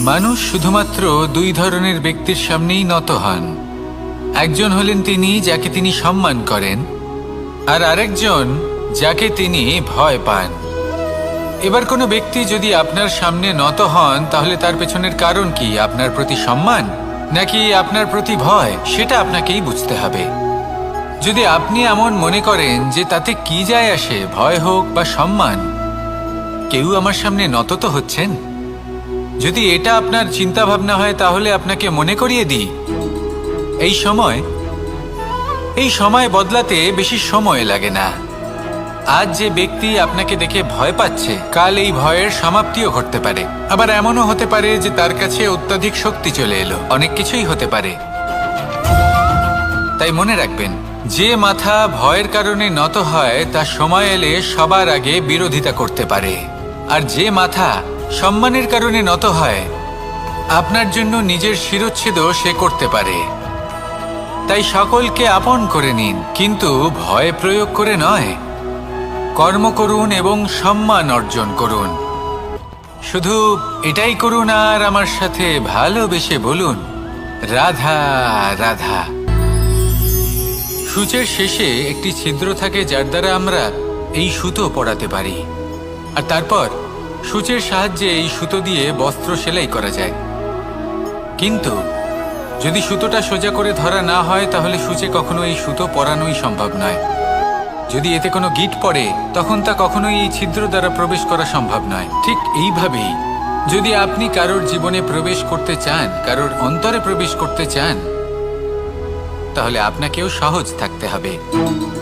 মানুষ শুধুমাত্র দুই ধরনের ব্যক্তির সামনেই নত হন। একজন হলেন তিনি যাকে তিনি সম্মান করেন, আর আরেকজন যাকে তিনি ভয় পান। এবার কোনো ব্যক্তি যদি আপনার সামনে নত হন, তাহলে তার পেছনের কারণ কি? আপনার প্রতি সম্মান, নাকি আপনার প্রতি ভয়? সেটা আপনাকেই বুঝতে হবে। যদি আপনি এমন মনে করেন যে তাতে কি যায় আসে, ভয় হোক বা সম্মান, কেউ আমার সামনে নত তো হচ্ছেন? যদি এটা আপনার চিন্তা ভাবনা হয়, তাহলে আপনাকে মনে করিয়ে দিই। এই সময় এই সময় বদলাতে বেশি সময় লাগে না। আজ যে ব্যক্তি আপনাকে দেখে ভয় পাচ্ছে, কাল এই ভয়ের সমাপ্তিও ঘটতে পারে। আবার এমনও হতে পারে যে তার কাছে অত্যাধিক শক্তি চলে এলো। অনেক কিছুই হতে পারে। তাই মনে রাখবেন, যে মাথা ভয়ের কারণে নত হয়, তা সময় এলে সবার আগে বিরোধিতা করতে পারে। আর যে মাথা সম্মানের কারণে নত হয়। আপনার জন্য নিজের শিরচ্ছেদও সে করতে পারে। তাই সকলকে আপন করে নিন, কিন্তু ভয় প্রয়োগ করে নয়। কর্ম করুন এবং সম্মান অর্জন করুন। শুধু এটাই করুন আর আমার সাথে ভালোবেসে বলুন, রাধা রাধা। সূচের শেষে একটি ছিদ্র থাকে যার দ্বারা আমরা এই সুতো পরাতে পারি। আর তারপর সূচের সাহায্যে এই সুতো দিয়ে বস্ত্র সেলাই করা যায়। কিন্তু, যদি সুতোটা সোজা করে ধরা না হয়, তাহলে সূচে কখনো এই সুতো পরানোই সম্ভব নয়। যদি এতে কোনো গিট পড়ে, তখন তা কখনোই এই ছিদ্র দ্বারা প্রবেশ করা সম্ভব নয়। ঠিক এইভাবেই, যদি আপনি কারোর জীবনে প্রবেশ করতে চান, কারোর অন্তরে প্রবেশ করতে চান, তাহলে আপনাকেও সহজ থাকতে হবে।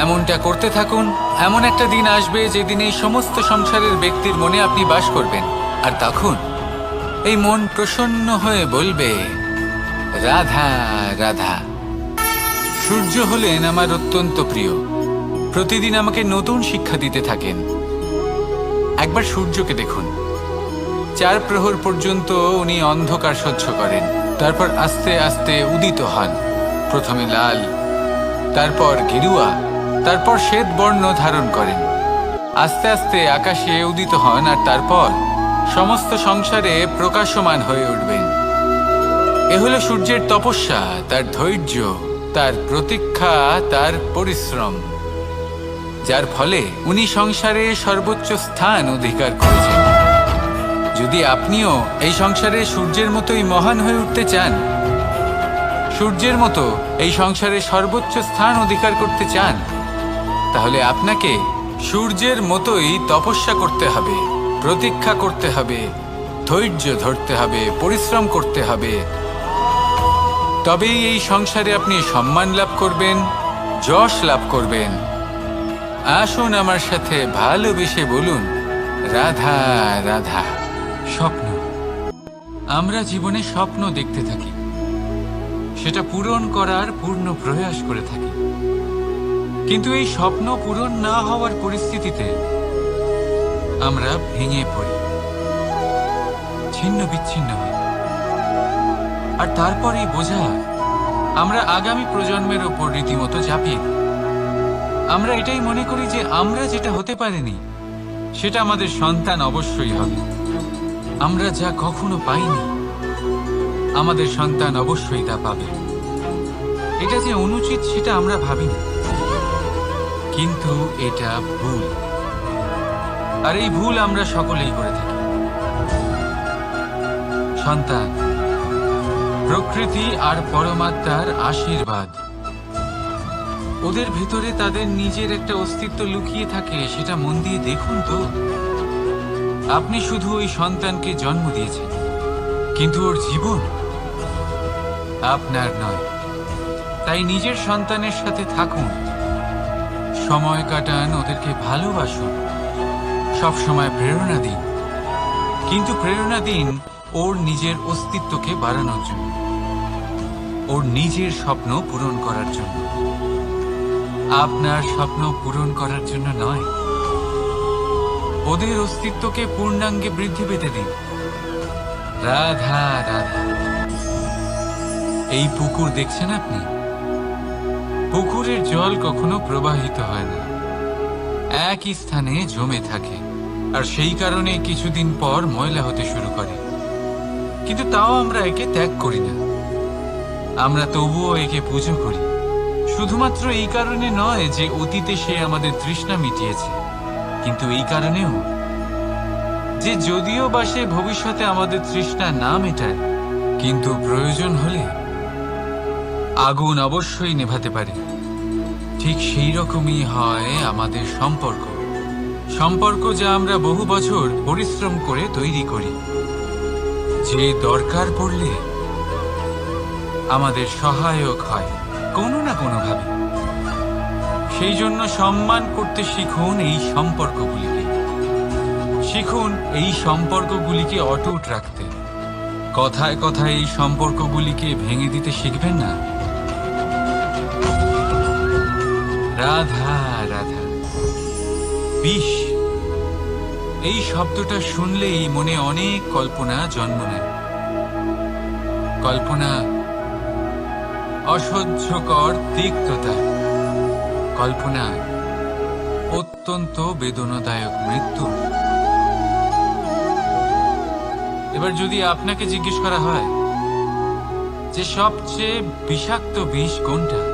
এমনটা করতে থাকুন। এমন একটা দিন আসবে যেদিন এই সমস্ত সংসারের ব্যক্তির মনে আপনি বাস করবেন। আর তখন এই মন প্রসন্ন হয়ে বলবে, রাধা রাধা, সূর্য হলেন আমার অত্যন্ত প্রিয়। প্রতিদিন আমাকে নতুন শিক্ষা দিতে থাকেন। একবার সূর্যকে দেখুন। চার প্রহর পর্যন্ত উনি অন্ধকার সহ্য করেন। তারপর আস্তে আস্তে উদিত হন। প্রথমে লাল, তারপর গেরুয়া তারপর শ্বেত বর্ণ ধারণ করেন। আস্তে আস্তে আকাশে উদিত হন আর তারপর সমস্ত সংসারে প্রকাশমান হয়ে উঠবেন। এ হলো সূর্যের তপস্যা, তার ধৈর্য, তার প্রতীক্ষা, তার পরিশ্রম। যার ফলে উনি সংসারে সর্বোচ্চ স্থান অধিকার করেছেন। যদি আপনিও এই সংসারে সূর্যের মতোই মহান হয়ে উঠতে চান, সূর্যের মতো এই সংসারে সর্বোচ্চ স্থান অধিকার করতে চান তাহলে আপনাকে সূর্যের মতোই তপস্যা করতে হবে, প্রতীক্ষা করতে হবে, ধৈর্য ধরতে হবে, পরিশ্রম করতে হবে। তবেই এই সংসারে আপনি সম্মান লাভ করবেন, যশ লাভ করবেন। আসুন আমার সাথে ভালোবেসে বলুন, রাধা রাধা। স্বপ্ন। আমরা জীবনে স্বপ্ন দেখতে থাকি। সেটা পূরণ করার পূর্ণ প্রয়াস করে থাকি। কিন্তু এই স্বপ্ন পূরণ না হওয়ার পরিস্থিতিতে আমরা ভেঙে পড়ি। ছিন্ন বিচ্ছিন্ন হই। আর তারপর বোঝা আমরা আগামী প্রজন্মের ওপর রীতিমতো চাপিয়ে দিই আমরা এটাই মনে করি যে আমরা যেটা হতে পারিনি, সেটা আমাদের সন্তান অবশ্যই হবে। আমরা যা কখনো পাইনি, আমাদের সন্তান অবশ্যই তা পাবে। এটা যে অনুচিত, সেটা আমরা ভাবিনি। কিন্তু এটা ভুল। আর এই ভুল আমরা সকলেই করে থাকি। সন্তান, প্রকৃতি আর পরমাত্মার আশীর্বাদ। ওদের ভেতরে তাদের নিজের একটা অস্তিত্ব লুকিয়ে থাকে, সেটা মন দিয়ে দেখুন তো। আপনি শুধু ওই সন্তানকে জন্ম দিয়েছেন, কিন্তু ওর জীবন আপনার নয়। তাই নিজের সন্তানের সাথে থাকুন। সময় কাটান, ওদেরকে ভালোবাসুন। সব সময় প্রেরণা দিন। কিন্তু প্রেরণা দিন ওর নিজের অস্তিত্বকে বাড়ানোর জন্য। ওর নিজের স্বপ্ন পূরণ করার জন্য। আপনার স্বপ্ন পূরণ করার জন্য নয়। ওদের অস্তিত্বকে পূর্ণাঙ্গে বৃদ্ধি পেতে দিন। রাধা রাধা। এই পুকুর দেখছেন আপনি? পুকুরের জল কখনো প্রবাহিত হয় না। একই স্থানে জমে থাকে, আর সেই কারণে কিছুদিন পর ময়লা হতে শুরু করে। কিন্তু তাও আমরা একে ত্যাগ করি না। আমরা তবুও একে পুজো করি। শুধুমাত্র এই কারণে নয় যে অতীতে সে আমাদের তৃষ্ণা মিটিয়েছে। কিন্তু এই কারণেও যে যদিও বা সে ভবিষ্যতে আমাদের তৃষ্ণা না মেটায়, কিন্তু প্রয়োজন হলে আগুন অবশ্যই নেভাতে পারে। ঠিক সেই রকমই হয় আমাদের সম্পর্ক। সম্পর্ক যা আমরা বহু বছর পরিশ্রম করে তৈরি করি। যে দরকার পড়লে আমাদের সহায়ক হয়, কোনো না কোনোভাবে। সেই জন্য সম্মান করতে শিখুন এই সম্পর্কগুলিকে। শিখুন এই সম্পর্কগুলিকে অটুট রাখতে। কথায় কথায় এই সম্পর্কগুলিকে ভেঙে দিতে শিখবেন না। রাধা রাধা। বিষ, এই শব্দটা শুনলেই মনে অনেক কল্পনা জন্ম নেয়। কল্পনা অসহ্যকর তিক্ততা। কল্পনা অত্যন্ত বেদনাদায়ক মৃত্যু। এবার যদি আপনাকে জিজ্ঞেস করা হয় যে সবচেয়ে বিষাক্ত বিষ কোনটা?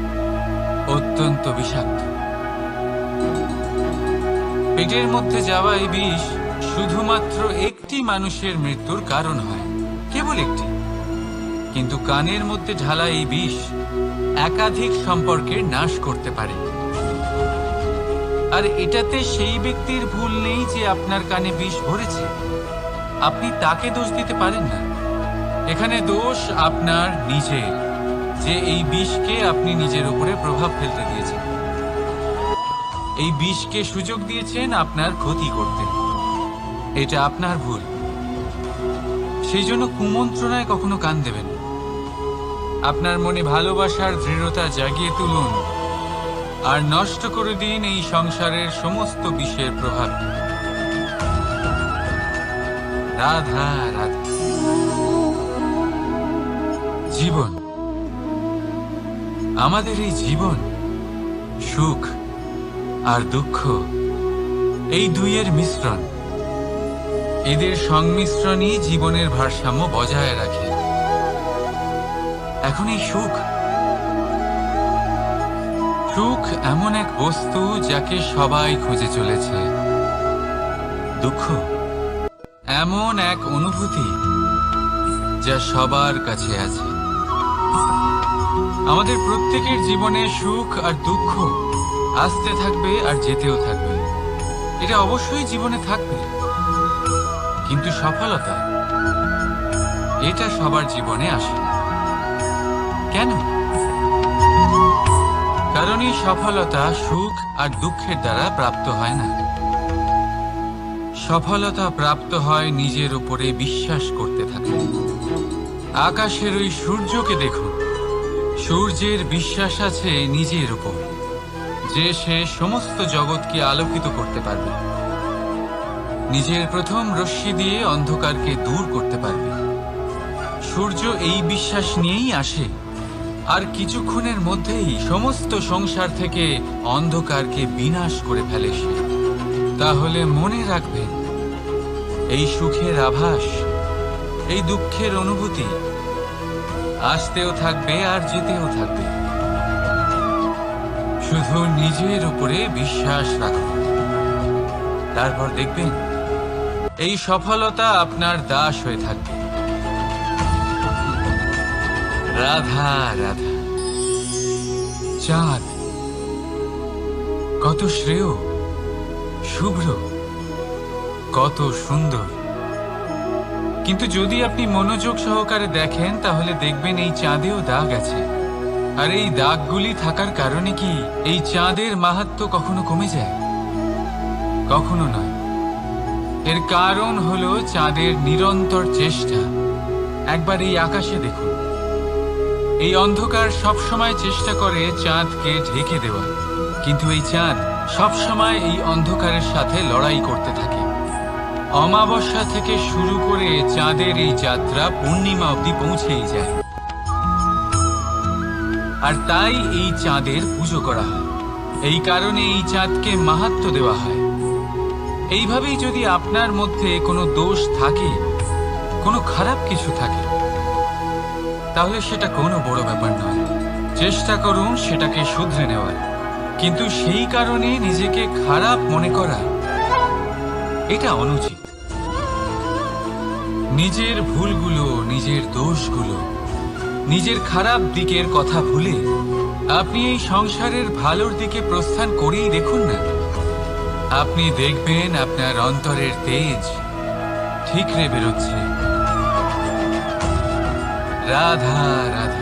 অত্যন্ত বিষাক্ত। পেটের মধ্যে যাওয়া এই বিষ শুধুমাত্র একটি মানুষের মৃত্যুর কারণ হয়, কেবল একটি। কিন্তু কানের মধ্যে ঢালা এই বিষ একাধিক সম্পর্কের নাশ করতে পারে। আর এটাতে সেই ব্যক্তির ভুল নেই যে আপনার কানে বিষ ভরেছে। আপনি তাকে দোষ দিতে পারেন না। এখানে দোষ আপনার নিজের। যে এই বিষকে আপনি নিজের উপরে প্রভাব ফেলতে দিয়েছেন। এই বিষকে সুযোগ দিয়েছেন আপনার ক্ষতি করতে। এটা আপনার ভুল। সেই জন্য কুমন্ত্রণায় কখনো কান দেবেন আপনার মনে ভালোবাসার দৃঢ়তা জাগিয়ে তুলুন আর নষ্ট করে দিন এই সংসারের সমস্ত বিষের প্রভাব। রাধা রাধা। জীবন। আমাদের এই জীবন, সুখ আর দুঃখ, এই দুইয়ের মিশ্রণ, এদের সংমিশ্রণই জীবনের ভারসাম্য বজায় রাখে। এখন এই সুখ সুখ এমন এক বস্তু যাকে সবাই খুঁজে চলেছে। দুঃখ এমন এক অনুভূতি যা সবার কাছে আছে। আমাদের প্রত্যেকের জীবনে সুখ আর দুঃখ আসতে থাকবে আর যেতেও থাকবে। এটা অবশ্যই জীবনে থাকবে। কিন্তু সফলতা, এটা সবার জীবনে আসে। কেন? কারণ সফলতা সুখ আর দুঃখের দ্বারা প্রাপ্ত হয় না। সফলতা প্রাপ্ত হয় নিজের উপরে বিশ্বাস করতে থাকে আকাশের ওই সূর্যকে দেখুন। সূর্যের বিশ্বাস আছে নিজের উপর, যে সে সমস্ত জগৎকে আলোকিত করতে পারবে। নিজের প্রথম রশ্মি দিয়ে অন্ধকারকে দূর করতে পারবে। সূর্য এই বিশ্বাস নিয়েই আসে, আর কিছুক্ষণের মধ্যেই সমস্ত সংসার থেকে অন্ধকারকে বিনাশ করে ফেলে সে। তাহলে মনে রাখবেন, এই সুখের আভাস, এই দুঃখের অনুভূতি আসতেও থাকবে, আর যেতেও থাকবে। শুধু নিজের উপরে বিশ্বাস রাখুন তারপর দেখবেন, এই সফলতা আপনার দাস হয়ে থাকবে। রাধা রাধা। চাঁদ। কত শ্রেয়, শুভ্র, কত সুন্দর। কিন্তু যদি আপনি মনোযোগ সহকারে দেখেন, তাহলে দেখবেন এই চাঁদেও দাগ আছে। আর এই দাগগুলি থাকার কারণে কি এই চাঁদের মাহাত্ম্য কখনো কমে যায়? কখনো নয়। এর কারণ হলো চাঁদের নিরন্তর চেষ্টা। একবার এই আকাশে দেখুন। এই অন্ধকার সবসময় চেষ্টা করে চাঁদকে ঢেকে দেওয়া। কিন্তু এই চাঁদ সবসময় এই অন্ধকারের সাথে লড়াই করতে থাকে। অমাবস্যা থেকে শুরু করে চাঁদের এই যাত্রা পূর্ণিমা অবধি পৌঁছেই যায়। আর তাই এই চাঁদের পুজো করা হয়। এই কারণে এই চাঁদকে মাহাত্ম্য দেওয়া হয়। এইভাবেই যদি আপনার মধ্যে কোনো দোষ থাকে, কোনো খারাপ কিছু থাকে, তাহলে সেটা কোনো বড় ব্যাপার নয়। চেষ্টা করুন সেটাকে শুধরে নেওয়ার। কিন্তু সেই কারণে নিজেকে খারাপ মনে করা, এটা অনুচিত। নিজের ভুলগুলো, নিজের দোষগুলো, নিজের খারাপ দিকের কথা ভুলে আপনি এই সংসারের ভালোর দিকে প্রস্থান করেই দেখুন না। আপনি দেখবেন আপনার অন্তরের তেজ ঠিকরে বেরোচ্ছে। রাধা রাধা।